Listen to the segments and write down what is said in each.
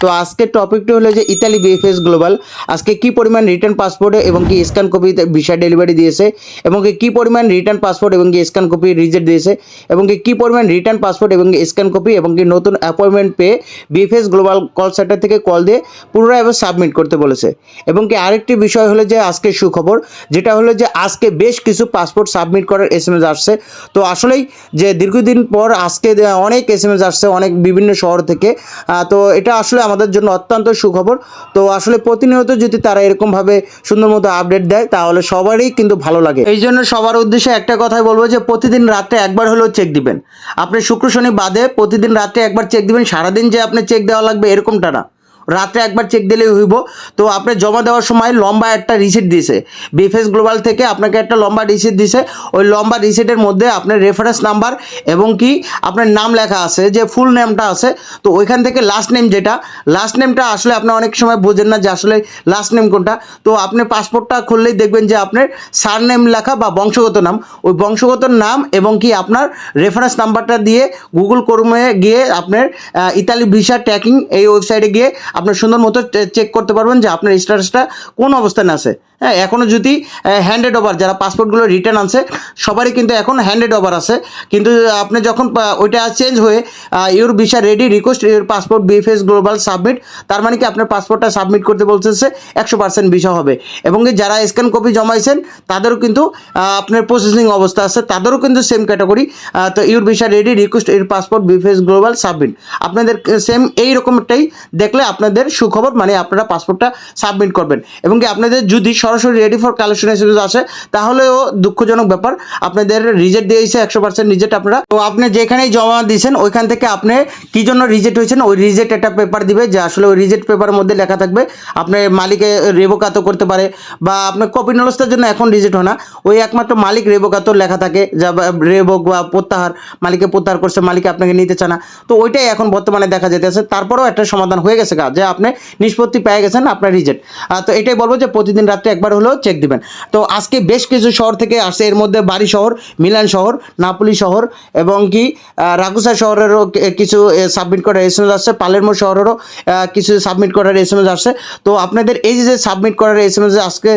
তো আজকের টপিকটি হলো যে ইতালি বিএফএস গ্লোবাল। আজকে কি পরিমাণ রিটার্ন পাসপোর্টে এবং কি স্ক্যান কপি ভিসা ডেলিভারি দিয়েছে এবং কি পরিমাণ রিটার্ন পাসপোর্ট এবং কি স্ক্যান কপি রিজেক্ট দিয়েছে এবং কি কি পরিমাণ রিটার্ন পাসপোর্ট এবং স্ক্যান কপি এবং কি নতুন অ্যাপয়েন্টমেন্ট পেয়ে বিএফএস গ্লোবাল কল সেন্টার থেকে কল দিয়ে পুনরায় এবার সাবমিট করতে বলেছে। এবং কি আরেকটি বিষয় হলো যে আজকে সুখবর, যেটা হলো যে আজকে বেশ কিছু পাসপোর্ট সাবমিট করার এস এম এস আসছে। তো আসলেই যে দীর্ঘদিন পর আজকে অনেক এস এম এস আসছে, অনেক বিভিন্ন শহর থেকে। তো এটা আসলে আমাদের জন্য অত্যন্ত সুখবর। তো আসলে প্রতিনিয়ত যদি তারা এরকমভাবে সুন্দর মতো আপডেট দেয়, তাহলে সবারই কিন্তু ভালো লাগে। এই জন্য সবার উদ্দেশ্যে একটা কথাই বলব যে, প্রতিদিন রাত্রে একবার হলেও চেক দিবেন। আপনি শুক্র, শনি বাদে প্রতিদিন রাত্রে একবার চেক দিবেন। সারাদিন যে আপনি চেক দেওয়া লাগবে এরকমটা না। রাত্রে একবার চেক দিলেই হইব। তো আপনি জমা দেওয়ার সময় লম্বা একটা রিসিট দিছে। বিএফএস গ্লোবাল থেকে আপনাকে একটা লম্বা রিসিট দিছে। ওই লম্বা রিসিটের মধ্যে আপনার রেফারেন্স নাম্বার এবং কি আপনার নাম লেখা আছে, যে ফুল নেমটা আছে। তো ওইখান থেকে লাস্ট নেম যেটা লাস্ট নেমটা আসলে আপনি অনেক সময় বোঝেন না যে আসলে লাস্ট নেম কোনটা। তো আপনি পাসপোর্টটা খুললেই দেখবেন যে আপনার সার নেম লেখা বা বংশগত নাম। ওই বংশগত নাম এবং কি আপনার রেফারেন্স নাম্বারটা দিয়ে গুগল ক্রোমে গিয়ে আপনার ইতালি ভিসা ট্র্যাকিং এই ওয়েবসাইটে গিয়ে আপনার সুন্দর মতো চেক করতে পারবেন যে আপনার স্ট্যাটাসটা কোন অবস্থানে আছে। হ্যাঁ এখনও যদি হ্যান্ডেড ওভার যারা পাসপোর্টগুলো রিটার্ন আনছে, সবারই কিন্তু এখন হ্যান্ডেড ওভার আছে। কিন্তু আপনি যখন ওইটা চেঞ্জ হয়ে your visa ready request your passport VFS global submit তার মানে কি আপনার পাসপোর্টটা সাবমিট করতে বলতেছে, একশো পার্সেন্ট ভিসা হবে। এবং যারা স্ক্যান কপি জমাইছেন, তাদেরও কিন্তু আপনার প্রসেসিং অবস্থা আছে, তাদেরও কিন্তু সেম ক্যাটাগরি তো your visa ready request your passport VFS global submit আপনাদের সেম এই রকমটাই দেখলে আপনাদের সুখবর মানে আপনারা পাসপোর্টটা সাবমিট করবেন। এবং কি আপনাদের যদি সরাসরি রেডি ফর কালেকশন এসএমএস আসে, তাহলেও দুঃখজনক ব্যাপার। আপনাদের রিজেক্ট দিয়েছে একশো পার্সেন্ট রিজেক্ট আপনারা। তো আপনি যেখানেই জমা দিয়েছেন, ওইখান থেকে আপনি কি জন্য রিজেক্ট হয়েছেন, ওই রিজেক্ট একটা পেপার দিবে, যে আসলে ওই রিজেক্ট পেপারের মধ্যে লেখা থাকবে আপনার মালিকে রেবোকাতো করতে পারে, বা আপনার কপি নলস্তার জন্য এখন রিজেক্ট হয় না। ওই একমাত্র মালিক রেবোকাতো লেখা থাকে, যা রেবক বা প্রত্যাহার মালিকে প্রত্যাহার করছে, মালিক আপনাকে নিতে চায় না। তো ওইটাই এখন বর্তমানে দেখা যেতেছে তারপরেও একটা সমাধান হয়ে গেছে কাজ যে আপনি নিষ্পত্তি পেয়ে গেছেন, আপনার রিজেক্ট তো এটাই বলব যে প্রতিদিন রাত্রে একবার হলেও চেক দিবেন। তো আজকে বেশ কিছু শহর থেকে আসছে। এর মধ্যে বাড়ি শহর, মিলান শহর, নাপলি শহর এবং কি রাগুসা শহরেরও কিছু সাবমিট করার এস এম এস আসছে। পালেরমো শহরেরও কিছু সাবমিট করার এস এম এস আসছে। তো আপনাদের এই যে সাবমিট করার এস এম এস আজকে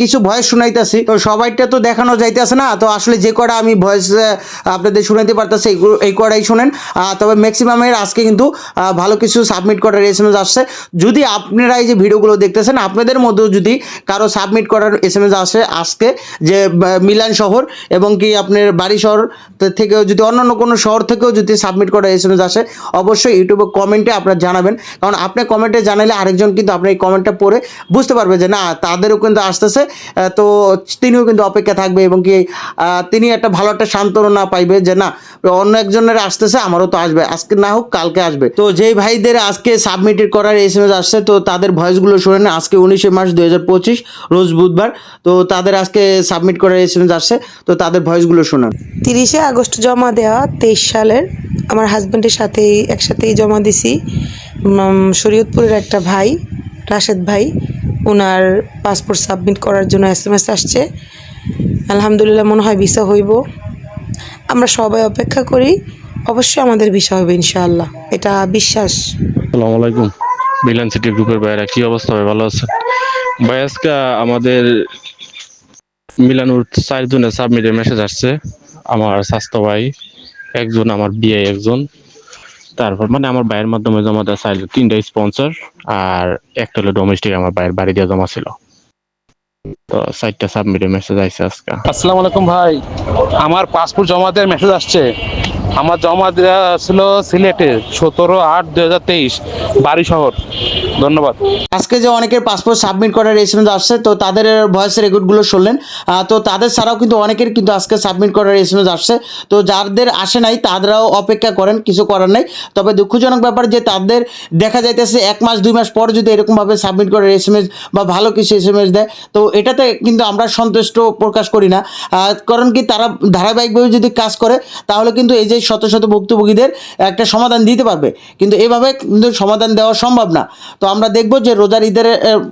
কিছু ভয়েস শুনাইতেছি। তো সবাইটা তো দেখানো যাইতেছে না। তো আসলে যে কটা আমি ভয়েস আপনাদের শুনাইতে পারতেছি, এই কটাই শোনেন। তবে ম্যাক্সিমামের আজকে কিন্তু ভালো কিছু সাবমিট করার এস এম এস আসছে। যদি আপনারা এই যে ভিডিওগুলো দেখতেছেন, আপনাদের মধ্যেও যদি কারও সাবমিট করার এস এম এস আসে আজকে যে মিলান শহর এবং কি আপনার বাড়ি শহর থেকেও যদি অন্যান্য কোনো শহর থেকেও যদি সাবমিট করার এস এম এস আসে, অবশ্যই ইউটিউবে কমেন্টে আপনার জানাবেন। কারণ আপনি কমেন্টে জানালে আরেকজন কিন্তু আপনার এই কমেন্টটা পড়ে বুঝতে পারবে যে, না, তাদেরও কিন্তু আসতেছে। তো তিনিও কিন্তু অপেক্ষা থাকবে এবং কি তিনি একটা ভালো একটা সান্ত্বনা পাইবে যে, না, অন্য একজনের আসতেছে, আমারও তো আসবে। আজকে না হোক, কালকে আসবে। তো যেই ভাইদের আজকে সাবমিটেড করার এস এম এস আসছে, তো তাদের ভয়েসগুলো শুনে। আজকে উনিশে মার্চ দু হাজার পঁচিশ। রোজ বুধবার। তো তাদের আজকে সাবমিট করার এস এম এস আসছে। তো তাদের ভয়েসগুলো শুনুন। তিরিশে আগস্ট জমা দেওয়া তেইশ সালের। আমার হাজব্যান্ডের সাথেই একসাথেই জমা দিছি। শরীয়তপুরের একটা ভাই রাশেদ ভাই ওনার পাসপোর্ট সাবমিট করার জন্য এস এম এস আসছে। আলহামদুলিল্লাহ মনে হয় ভিসা হইব। আমরা সবাই অপেক্ষা করি। অবশ্যই আমাদের ভিসা হবে ইনশাআল্লাহ। এটা বিশ্বাস। আসসালামু আলাইকুম। মিলান সিটি গ্রুপের বাইরে কি অবস্থা ভাই? ভালো আছেন? ভাই আজকে আমাদের মিলানুর চারজনের সাবমিটের মেসেজ আসছে, আমার স্বাস্থ্য ভাই একজন, আমার বিয়ে একজন। তারপর মানে আমার ভাইয়ের মাধ্যমে জমা দেওয়া চাইল তিনটা স্পন্সর আর একটা হলো ডোমেস্টিক আমার ভাইয়ের বাড়ি দিয়ে জমা ছিল। তো চারটা সাবমিটের মেসেজ আইছে আজকে। আসসালামু আলাইকুম ভাই। আমার পাসপোর্ট জমা দেওয়ার মেসেজ আসছে। আমার জমা দেওয়া ছিল সিলেটে সতেরো আট দু হাজার তেইশ বাড়ি শহর। ধন্যবাদ। আজকে যে অনেকের পাসপোর্ট সাবমিট করার এস এম এস আসছে, তো তাদের ভয়েস রেকর্ডগুলো শুনলেন। তো তাদের ছাড়াও কিন্তু অনেকের কিন্তু আজকে সাবমিট করার এস এম এস আসছে। তো যাদের আসে নাই, তারাও অপেক্ষা করেন, কিছু করার নাই। তবে দুঃখজনক ব্যাপার যে তাদের দেখা যাইতেছে এক মাস, দুই মাস পর যদি এরকমভাবে সাবমিট করার এস এম এস বা ভালো কিছু এস এম এস দেয়, তো এটাতে কিন্তু আমরা সন্তুষ্ট প্রকাশ করি না। কারণ কি তারা ধারাবাহিকভাবে যদি কাজ করে, তাহলে কিন্তু এই যে যে শত শত ভুক্তভোগীদের একটা সমাধান দিতে পারবে। কিন্তু এভাবে কিন্তু সমাধান দেওয়া সম্ভব না। তো আমরা দেখব যে রোজার ঈদের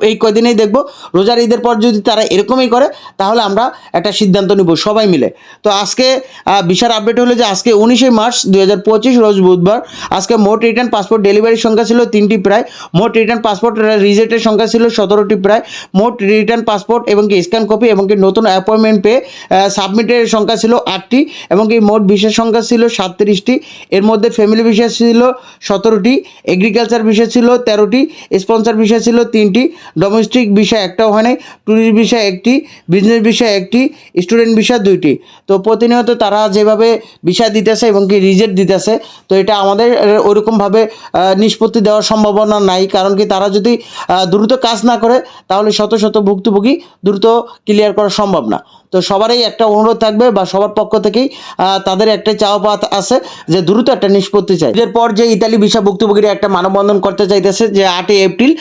এই কয়দিনেই দেখব, রোজার ঈদের পর যদি তারা এরকমই করে, তাহলে আমরা একটা সিদ্ধান্ত নিব সবাই মিলে। তো আজকে বিশাল আপডেট হলো যে আজকে উনিশে মার্চ দুই হাজার পঁচিশ, রোজ বুধবার, আজকে মোট রিটার্ন পাসপোর্ট ডেলিভারির সংখ্যা ছিল তিনটি প্রায়। মোট রিটার্ন পাসপোর্ট রিজেক্টের সংখ্যা ছিল সতেরোটি প্রায়। মোট রিটার্ন পাসপোর্ট এবং কি স্ক্যান কপি এবং কি নতুন অ্যাপয়েন্টমেন্ট পেয়ে সাবমিটের সংখ্যা ছিল আটটি এবং কি মোট বিশেষ সংখ্যা ছিল সাতত্রিশটি। এর মধ্যে ফ্যামিলি বিষয় ছিল সতেরোটি এগ্রিকালচার বিষয় ছিল তেরোটি স্পন্সর বিষয় ছিল তিনটি ডোমেস্টিক বিষয় একটাও হয় নাই ট্যুরিস্ট বিষয় একটি বিজনেস বিষয় একটি স্টুডেন্ট বিষয় দুইটি। তো প্রতিনিয়ত তারা যেভাবে বিষয় দিতেছে এবং কি রিজেক্ট দিতেছে, তো এটা আমাদের ওইরকমভাবে নিষ্পত্তি দেওয়ার সম্ভাবনা নাই। কারণ কি তারা যদি দ্রুত কাজ না করে, তাহলে শত শত ভুক্তভোগী দ্রুত ক্লিয়ার করা সম্ভব না। তো সবারই একটা অনুরোধ থাকবে বা সবার পক্ষ থেকেই তাদের একটা চাওয়া পাত আছে যে দ্রুত একটা নিষ্পত্তি চাই। এরপর যে ইতালি ভিসা ভুক্তভোগীরা একটা মানববন্ধন করতে চাইতেছে যে আটই এপ্রিল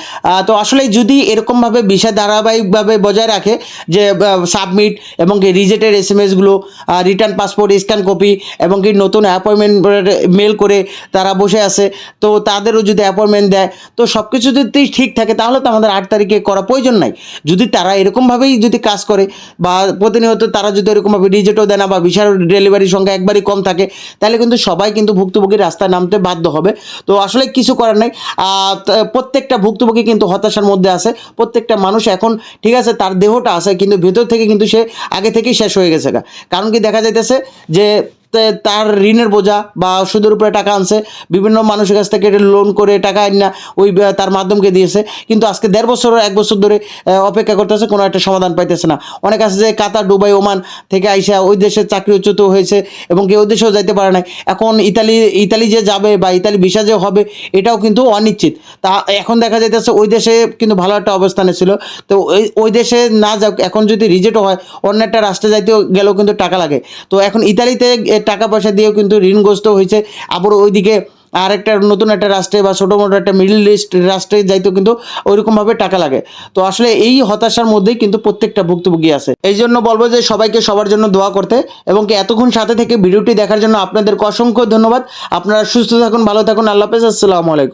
তো আসলে যদি এরকমভাবে ভিসা ধারাবাহিকভাবে বজায় রাখে যে সাবমিট এবং কি রিজেক্টের এস এম এসগুলো রিটার্ন পাসপোর্ট, স্ক্যান কপি এবং কি নতুন অ্যাপয়েন্টমেন্ট মেল করে তারা বসে আছে, তো তাদেরও যদি অ্যাপয়েন্টমেন্ট দেয়, তো সব কিছু যদি ঠিক থাকে তাহলে তো আমাদের আট তারিখে করা প্রয়োজন নাই। যদি তারা এরকমভাবেই যদি কাজ করে বা প্রতিনিয়ত তারা যদি এরকমভাবে রিজেক্টও দেয় না বা ভিসার ডেলিভারির সংখ্যা একবারই কম থাকে, তাহলে কিন্তু সবাই কিন্তু ভুক্তভোগী রাস্তায় নামতে বাধ্য হবে। তো আসলে কিছু করার নেই। প্রত্যেকটা ভুক্তভোগী কিন্তু হতাশার মধ্যে আছে। প্রত্যেকটা মানুষ এখন ঠিক আছে, তার দেহটা আছে, কিন্তু ভেতর থেকে কিন্তু সে আগে থেকেই শেষ হয়ে গেছে। কারণ কি দেখা যাইতেছে যে তার ঋণের বোঝা বা সুদের উপরে টাকা আনছে, বিভিন্ন মানুষের কাছ থেকে লোন করে টাকা আনা ওই তার মাধ্যমকে দিয়েছে। কিন্তু আজকে দেড় বছর, এক বছর ধরে অপেক্ষা করতেছে, কোনো একটা সমাধান পাইতেছে না। অনেক আছে যে কাতার, দুবাই, ওমান থেকে আইসা ওই দেশে চাকরিচ্যুত হয়েছে এবং কেউ ওই দেশেও যাইতে পারে নাই। এখন ইতালি ইতালি যে যাবে বা ইতালি ভিসা যে হবে, এটাও কিন্তু অনিশ্চিত। তা এখন দেখা যাইতেছে ওই দেশে কিন্তু ভালো একটা অবস্থানে ছিল। তো ওই ওই দেশে না যাক, এখন যদি রিজেক্ট হয়, অন্য একটা রাষ্ট্রে যাইতেও গেলেও কিন্তু টাকা লাগে। তো এখন ইতালিতে টাকা পয়সা দিয়েও কিন্তু ঋণগ্রস্ত হয়েছে। আবার ওইদিকে আর একটা নতুন একটা রাষ্ট্রে বা ছোটো মোটো একটা মিডল ইস্ট রাষ্ট্রে যাইতেও কিন্তু ওইরকমভাবে টাকা লাগে। তো আসলে এই হতাশার মধ্যেই কিন্তু প্রত্যেকটা ভুক্তভোগী আছে। এই জন্য বলব যে সবাইকে সবার জন্য দোয়া করতে এবং কি এতক্ষণ সাথে থেকে ভিডিওটি দেখার জন্য আপনাদের অসংখ্য ধন্যবাদ। আপনারা সুস্থ থাকুন, ভালো থাকুন। আল্লাহ হাফেজ। আসসালামু আলাইকুম।